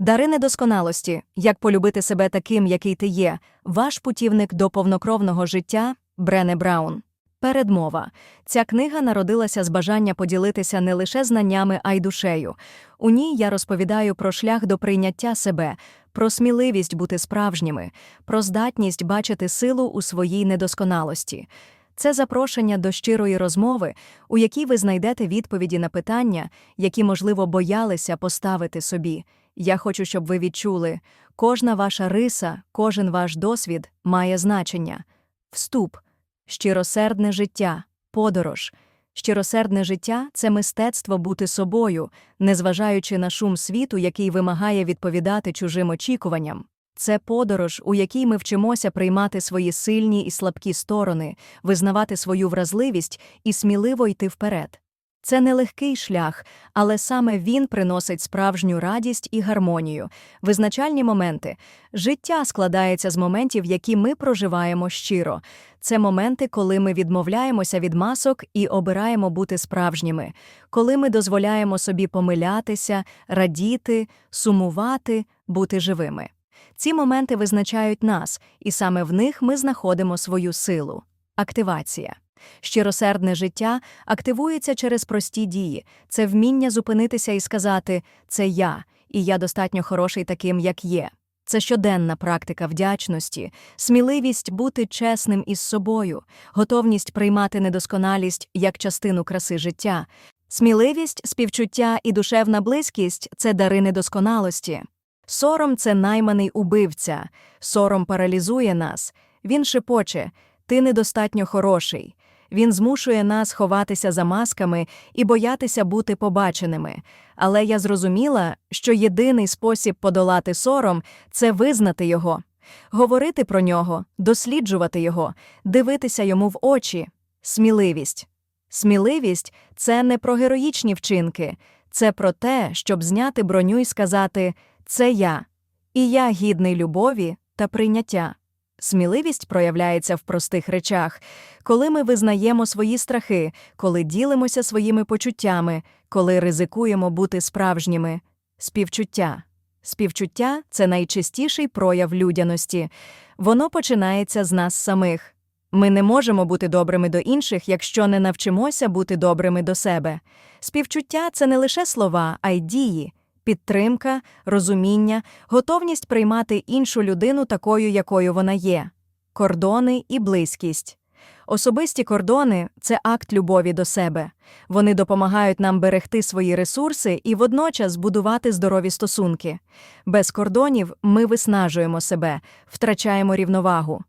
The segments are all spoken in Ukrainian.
Дари недосконалості, як полюбити себе таким, який ти є, ваш путівник до повнокровного життя Брене Браун. Передмова. Ця книга народилася з бажання поділитися не лише знаннями, а й душею. У ній я розповідаю про шлях до прийняття себе, про сміливість бути справжніми, про здатність бачити силу у своїй недосконалості. Це запрошення до щирої розмови, у якій ви знайдете відповіді на питання, які, можливо, боялися поставити собі. Я хочу, щоб ви відчули, кожна ваша риса, кожен ваш досвід має значення. Вступ, щиросердне життя, подорож. Щиросердне життя це мистецтво бути собою, незважаючи на шум світу, який вимагає відповідати чужим очікуванням. Це подорож, у якій ми вчимося приймати свої сильні і слабкі сторони, визнавати свою вразливість і сміливо йти вперед. Це нелегкий шлях, але саме він приносить справжню радість і гармонію, визначальні моменти. Життя складається з моментів, які ми проживаємо щиро. Це моменти, коли ми відмовляємося від масок і обираємо бути справжніми, коли ми дозволяємо собі помилятися, радіти, сумувати, бути живими. Ці моменти визначають нас, і саме в них ми знаходимо свою силу. Активація. Щиросердне життя активується через прості дії, це вміння зупинитися і сказати це я, і я достатньо хороший таким, як є. Це щоденна практика вдячності, сміливість бути чесним із собою, готовність приймати недосконалість як частину краси життя. Сміливість, співчуття і душевна близькість це дари недосконалості. Сором це найманий убивця, сором паралізує нас. Він шепоче ти недостатньо хороший. Він змушує нас ховатися за масками і боятися бути побаченими. Але я зрозуміла, що єдиний спосіб подолати сором це визнати його, говорити про нього, досліджувати його, дивитися йому в очі. Сміливість. Сміливість це не про героїчні вчинки, це про те, щоб зняти броню і сказати це я, і я гідний любові та прийняття. Сміливість проявляється в простих речах, коли ми визнаємо свої страхи, коли ділимося своїми почуттями, коли ризикуємо бути справжніми. Співчуття. Співчуття це найчистіший прояв людяності. Воно починається з нас самих. Ми не можемо бути добрими до інших, якщо не навчимося бути добрими до себе. Співчуття це не лише слова, а й дії підтримка, розуміння, готовність приймати іншу людину такою, якою вона є, кордони і близькість. Особисті кордони це акт любові до себе. Вони допомагають нам берегти свої ресурси і водночас будувати здорові стосунки. Без кордонів ми виснажуємо себе, втрачаємо рівновагу.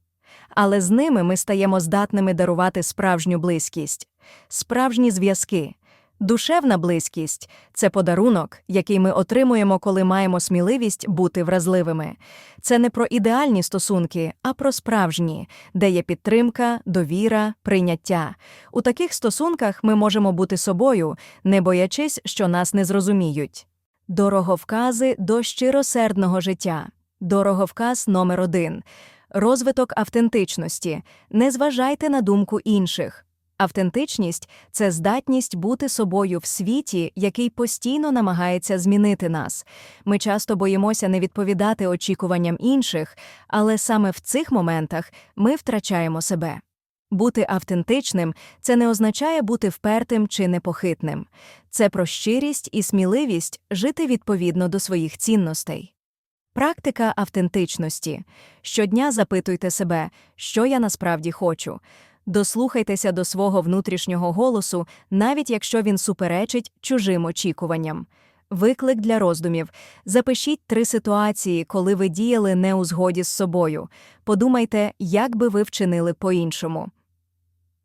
Але з ними ми стаємо здатними дарувати справжню близькість, справжні зв'язки. Душевна близькість це подарунок, який ми отримуємо, коли маємо сміливість бути вразливими. Це не про ідеальні стосунки, а про справжні, де є підтримка, довіра, прийняття. У таких стосунках ми можемо бути собою, не боячись, що нас не зрозуміють. Дороговкази до щиросердного життя. Дороговказ номер один. Розвиток автентичності. Не зважайте на думку інших. Автентичність це здатність бути собою в світі, який постійно намагається змінити нас. Ми часто боїмося не відповідати очікуванням інших, але саме в цих моментах ми втрачаємо себе. Бути автентичним це не означає бути впертим чи непохитним. Це про щирість і сміливість жити відповідно до своїх цінностей. Практика автентичності. Щодня запитуйте себе, що я насправді хочу. Дослухайтеся до свого внутрішнього голосу, навіть якщо він суперечить чужим очікуванням. Виклик для роздумів. Запишіть три ситуації, коли ви діяли не у згоді з собою. Подумайте, як би ви вчинили по-іншому.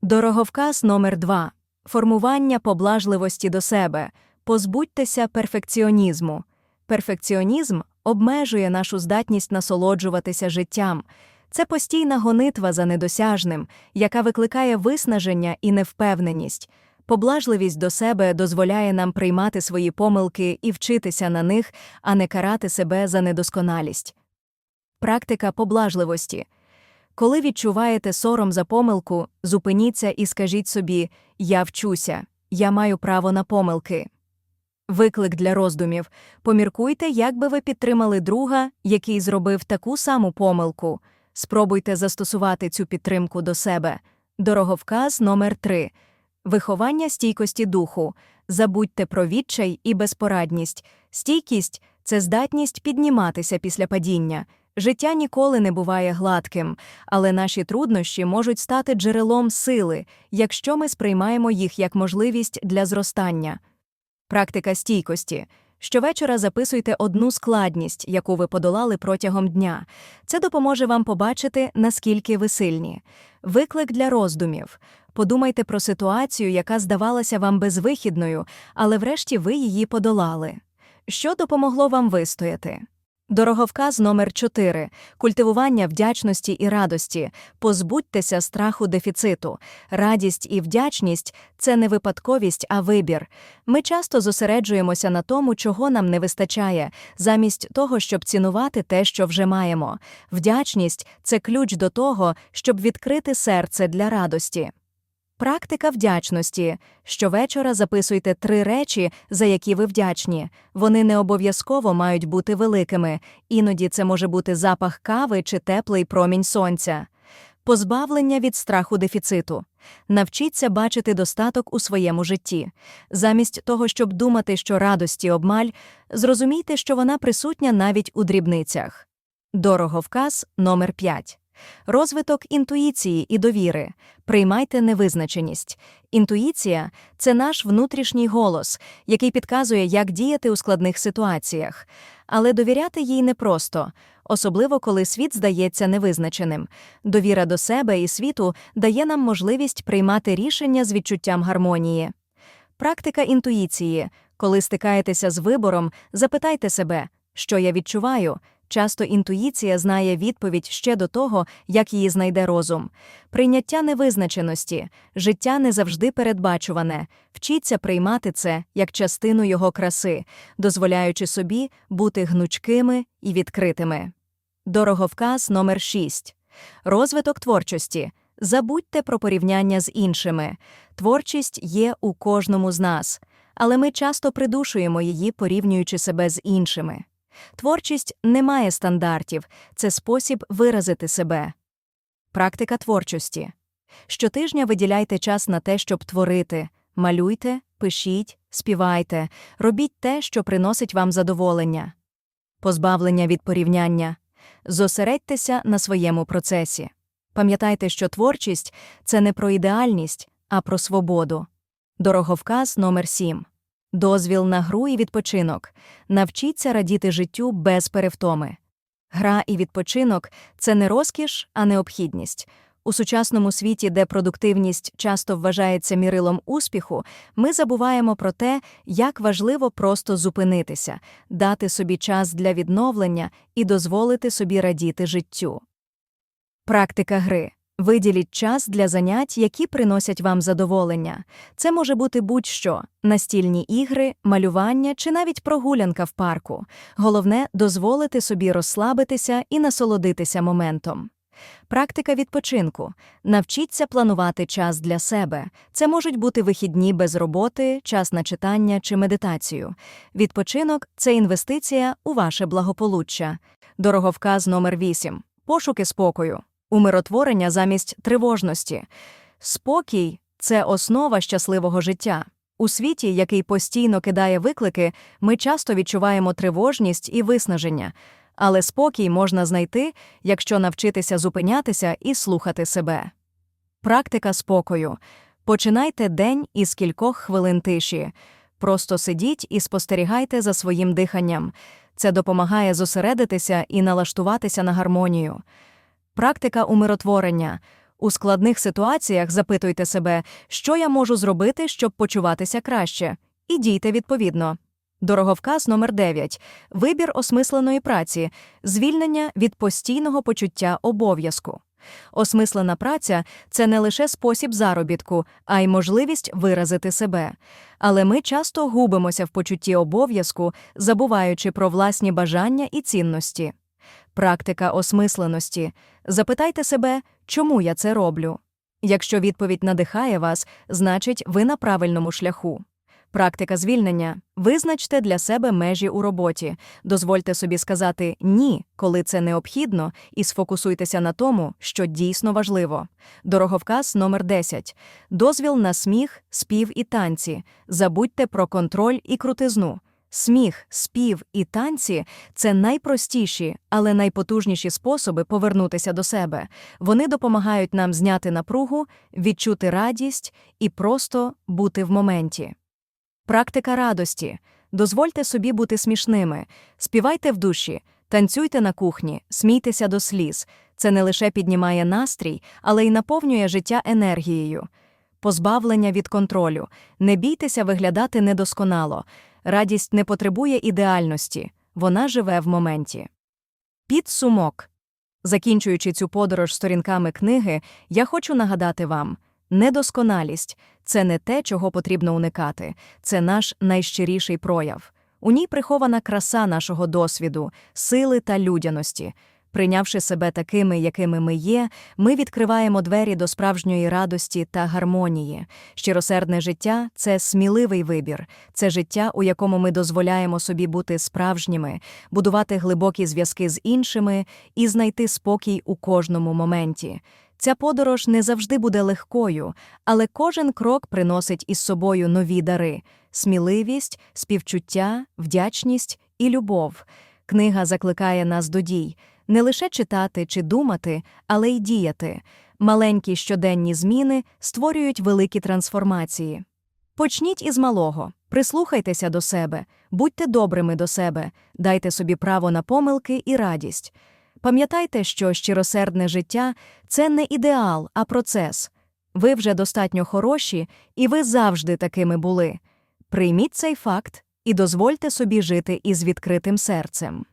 Дороговказ номер 2 Формування поблажливості до себе. Позбудьтеся перфекціонізму. Перфекціонізм обмежує нашу здатність насолоджуватися життям. Це постійна гонитва за недосяжним, яка викликає виснаження і невпевненість. Поблажливість до себе дозволяє нам приймати свої помилки і вчитися на них, а не карати себе за недосконалість. Практика поблажливості. Коли відчуваєте сором за помилку, зупиніться і скажіть собі Я вчуся, я маю право на помилки. Виклик для роздумів. Поміркуйте, як би ви підтримали друга, який зробив таку саму помилку. Спробуйте застосувати цю підтримку до себе. Дороговказ номер 3 Виховання стійкості духу. Забудьте про відчай і безпорадність. Стійкість це здатність підніматися після падіння. Життя ніколи не буває гладким, але наші труднощі можуть стати джерелом сили, якщо ми сприймаємо їх як можливість для зростання. Практика стійкості. Щовечора записуйте одну складність, яку ви подолали протягом дня. Це допоможе вам побачити, наскільки ви сильні. Виклик для роздумів. Подумайте про ситуацію, яка здавалася вам безвихідною, але врешті ви її подолали. Що допомогло вам вистояти? Дороговказ номер 4 Культивування вдячності і радості. Позбудьтеся страху дефіциту. Радість і вдячність це не випадковість, а вибір. Ми часто зосереджуємося на тому, чого нам не вистачає, замість того, щоб цінувати те, що вже маємо. Вдячність це ключ до того, щоб відкрити серце для радості. Практика вдячності. Щовечора записуйте три речі, за які ви вдячні. Вони не обов'язково мають бути великими, іноді це може бути запах кави чи теплий промінь сонця. Позбавлення від страху дефіциту. Навчіться бачити достаток у своєму житті. Замість того, щоб думати, що радості обмаль, зрозумійте, що вона присутня навіть у дрібницях. Дороговказ номер 5 Розвиток інтуїції і довіри. Приймайте невизначеність. Інтуїція це наш внутрішній голос, який підказує, як діяти у складних ситуаціях. Але довіряти їй непросто, особливо коли світ здається невизначеним. Довіра до себе і світу дає нам можливість приймати рішення з відчуттям гармонії. Практика інтуїції. Коли стикаєтеся з вибором, запитайте себе, що я відчуваю. Часто інтуїція знає відповідь ще до того, як її знайде розум. Прийняття невизначеності, життя не завжди передбачуване, вчіться приймати це як частину його краси, дозволяючи собі бути гнучкими і відкритими. Дороговказ номер 6 Розвиток творчості. Забудьте про порівняння з іншими. Творчість є у кожному з нас, але ми часто придушуємо її, порівнюючи себе з іншими. Творчість не має стандартів, це спосіб виразити себе. Практика творчості. Щотижня виділяйте час на те, щоб творити, малюйте, пишіть, співайте, робіть те, що приносить вам задоволення. Позбавлення від порівняння. Зосередьтеся на своєму процесі. Пам'ятайте, що творчість це не про ідеальність, а про свободу. Дороговказ номер 7 Дозвіл на гру і відпочинок. Навчіться радіти життю без перевтоми. Гра і відпочинок це не розкіш, а необхідність. У сучасному світі, де продуктивність часто вважається мірилом успіху, ми забуваємо про те, як важливо просто зупинитися, дати собі час для відновлення і дозволити собі радіти життю. Практика гри. Виділіть час для занять, які приносять вам задоволення. Це може бути будь-що настільні ігри, малювання чи навіть прогулянка в парку. Головне дозволити собі розслабитися і насолодитися моментом. Практика відпочинку. Навчіться планувати час для себе. Це можуть бути вихідні без роботи, час на читання чи медитацію. Відпочинок це інвестиція у ваше благополуччя. Дороговказ номер 8 Пошуки спокою умиротворення замість тривожності. Спокій це основа щасливого життя. У світі, який постійно кидає виклики, ми часто відчуваємо тривожність і виснаження, але спокій можна знайти, якщо навчитися зупинятися і слухати себе. Практика спокою. Починайте день із кількох хвилин тиші. Просто сидіть і спостерігайте за своїм диханням. Це допомагає зосередитися і налаштуватися на гармонію. Практика умиротворення. У складних ситуаціях запитуйте себе, що я можу зробити, щоб почуватися краще, і дійте відповідно. Дороговказ номер 9 Вибір осмисленої праці, звільнення від постійного почуття обов'язку. Осмислена праця це не лише спосіб заробітку, а й можливість виразити себе. Але ми часто губимося в почутті обов'язку, забуваючи про власні бажання і цінності. Практика осмисленості. Запитайте себе, чому я це роблю. Якщо відповідь надихає вас, значить, ви на правильному шляху. Практика звільнення. Визначте для себе межі у роботі. Дозвольте собі сказати ні, коли це необхідно, і сфокусуйтеся на тому, що дійсно важливо. Дороговказ номер 10. Дозвіл на сміх, спів і танці. Забудьте про контроль і крутизну. Сміх, спів і танці це найпростіші, але найпотужніші способи повернутися до себе. Вони допомагають нам зняти напругу, відчути радість і просто бути в моменті. Практика радості. Дозвольте собі бути смішними. Співайте в душі, танцюйте на кухні, смійтеся до сліз. Це не лише піднімає настрій, але й наповнює життя енергією. Позбавлення від контролю. Не бійтеся виглядати недосконало. Радість не потребує ідеальності, вона живе в моменті. Підсумок. Закінчуючи цю подорож сторінками книги, я хочу нагадати вам недосконалість це не те, чого потрібно уникати, це наш найщиріший прояв. У ній прихована краса нашого досвіду, сили та людяності. Прийнявши себе такими, якими ми є, ми відкриваємо двері до справжньої радості та гармонії. Щиросердне життя це сміливий вибір, це життя, у якому ми дозволяємо собі бути справжніми, будувати глибокі зв'язки з іншими і знайти спокій у кожному моменті. Ця подорож не завжди буде легкою, але кожен крок приносить із собою нові дари сміливість, співчуття, вдячність і любов. Книга закликає нас до дій не лише читати чи думати, але й діяти. Маленькі щоденні зміни створюють великі трансформації. Почніть із малого, прислухайтеся до себе, будьте добрими до себе, дайте собі право на помилки і радість. Пам'ятайте, що щиросердне життя це не ідеал, а процес. Ви вже достатньо хороші, і ви завжди такими були. Прийміть цей факт і дозвольте собі жити із відкритим серцем.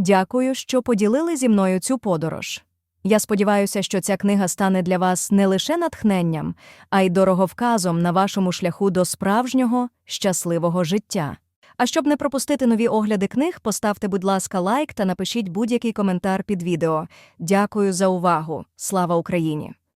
Дякую, що поділили зі мною цю подорож. Я сподіваюся, що ця книга стане для вас не лише натхненням, а й дороговказом на вашому шляху до справжнього, щасливого життя. А щоб не пропустити нові огляди книг, поставте, будь ласка, лайк та напишіть будь-який коментар під відео. Дякую за увагу. Слава Україні!